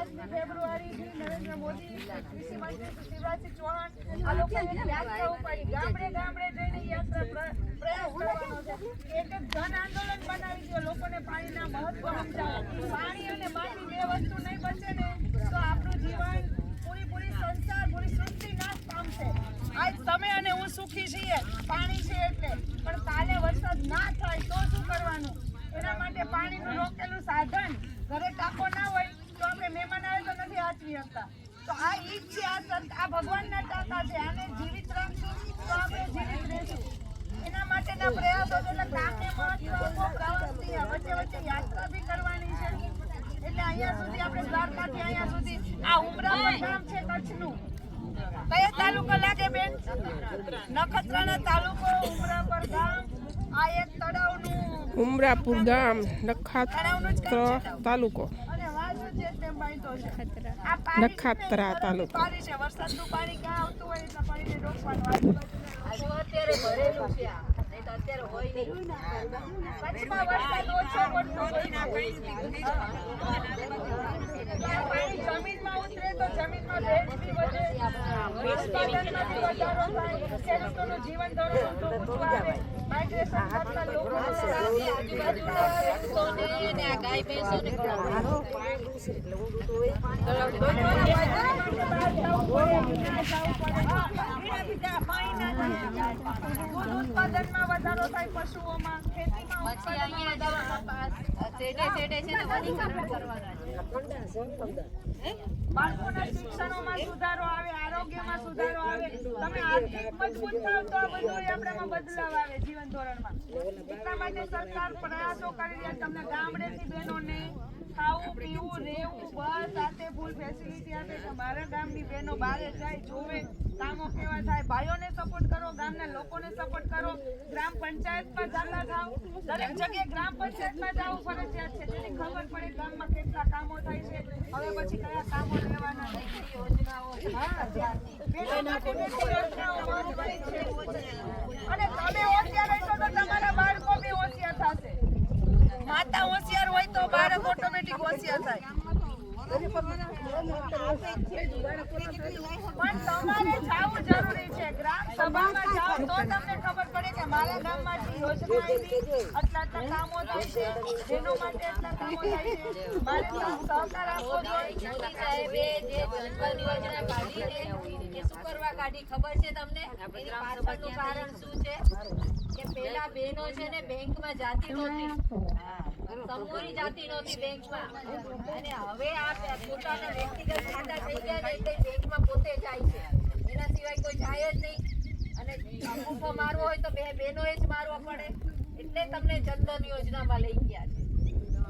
પાંચમી ફેબ્રુઆરીથી નરેન્દ્ર મોદી કૃષિ મંત્રી શિવરાજસિંહ ચૌહાણ, આ લોકોએ યાત્રા ઉપાડી ગામડે ગામડે જઈને યાત્રા પ્રયાસ કરવાનો છે. એક એક જન આંદોલન બનાવી દો લોકોને પાણીના મહત્વ સમજાવો. પાણી અને માટી બે વસ્તુ નહીં બચે ને, તો આપણું જીવન પૂરી પૂરી સંસાર, પૂરી સૃષ્ટિ નાશ પામશે. આજ તમે અને હું સુખી છીએ. પાણી છે એટલે. પણ કાલે વરસાદ ના થાય તો શું કરવાનું? એના માટે પાણીનું રોકેલું સાધન ઘરે ટાંકો ના હોય આપણે મહેમાન આવે તો નથી હાચવી શકતા તો આ ઈ છે આ સંત આ ભગવાનના ટાંકા છે. આને જીવિત રાખશું તો આપણે જીવિત રહેશું. એના માટેના પ્રયાસો એટલે કામને મહત્વ આપો વચ્ચે વચ્ચે યાત્રા બી કરવાની છે. એટલે અહીંયા સુધી આપણે દ્વારકાથી અહીંયા સુધી આ ઉમરાપર ગામ છે કચ્છનું. કયો તાલુકો લાગે બેન? નખત્રાણા તાલુકો ઉમરાપર ગામ. આ એક તળાવનું ઉમરાપુર ગામ ગામ તાલુકો. નખાત્રા તાલુકો. જીવન ધોરણ ઉત્પાદનમાં વધારો થાય પશુઓમાં ખેતીમાં ઉત્પાદનમાં વધારો બાળકોના આરોગ્યમાં સુધારો આવે. તમે આર્થિક મજબૂત થાવ તો બધું આપણામાં બદલાવ આવે જીવન ધોરણમાં. એટલા માટે સરકાર પ્રયાસો કરી રહ્યા તમને ગામડેથી બહેનોને ખાવું, પીવું, રહેવું, બસ, સાથે ફૂલ ફેસિલિટી આપે છે. ગામની બહેનો બહારે જાય, જોવે, કામો કેવા થાય. ભાઈઓને સપોર્ટ કરો, ગામના લોકોને સપોર્ટ કરો. ગ્રામ પંચાયતમાં જાતા થાવ. દરેક જગ્યાએ ગ્રામ પંચાયતમાં જવું ફરજિયાત છે. જેથી ખબર પડે ગામમાં કેટલા કામો થાય છે. હવે પછી કયા કામો લેવાના છે હા, બેનો માટે બેટી યોજનાઓ મહત્વની છે. અને તમે તમારા બાળકો હોય તો બાળક ઓટોમેટિક હોશિયાર થાય. પણ પડે કે યોજના આવી, આટલા છે, જેનો માટે કરવા કાઢી ખબર છે તમને? એની પાછળનું કારણ શું છે? કે પેલા બહેનો છે ને બેંકમાં જાતી નહોતી. સમોરી જાતી નહોતી બેંકમાં. અને હવે આ પોતાના વ્યક્તિગત ખાતા થઈ ગયા ને એટલે બેંકમાં પોતે જાય છે. એના સિવાય કોઈ જાય જ નહીં. અને અંગૂઠો મારવો હોય તો બે બહેનોએ જ મારવો પડે. એટલે તમને જનધન યોજનામાં લઈ ગયા છે.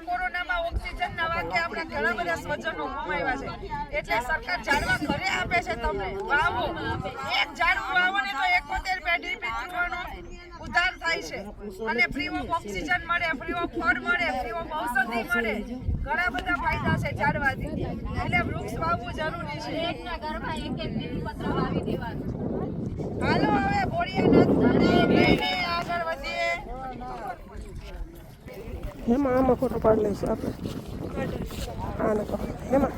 કોરોનામાં ઓક્સિજન ના વાકે આપણા ઘણા બધા સ્વજનો એટલે સરકાર ઝાડવા ઘરે આપે છે તમને એક ઝાડવું વાવો ને તો એકોતેર પેઢી પીવાનો ઉદ્ધાર થાય છે. અને ફ્રી ઓફ ઓક્સિજન મળે ફ્રી ઓફ ફળ મળે ફ્રી ઓફ ઔષધિ મળે. ઘણા બધા ફાયદા છે ઝાડવાથી એટલે વૃક્ષ વાવવું જરૂરી છે. એકના ઘરમાં એક એક બીલીપત્ર વાવી દેવાનું. હાલો હવે બોરિયાનાથ આગળ વધીએ. હેમાં આમાં ફોટો પાડી લઈશું આપણે. આને કહો હેમાં.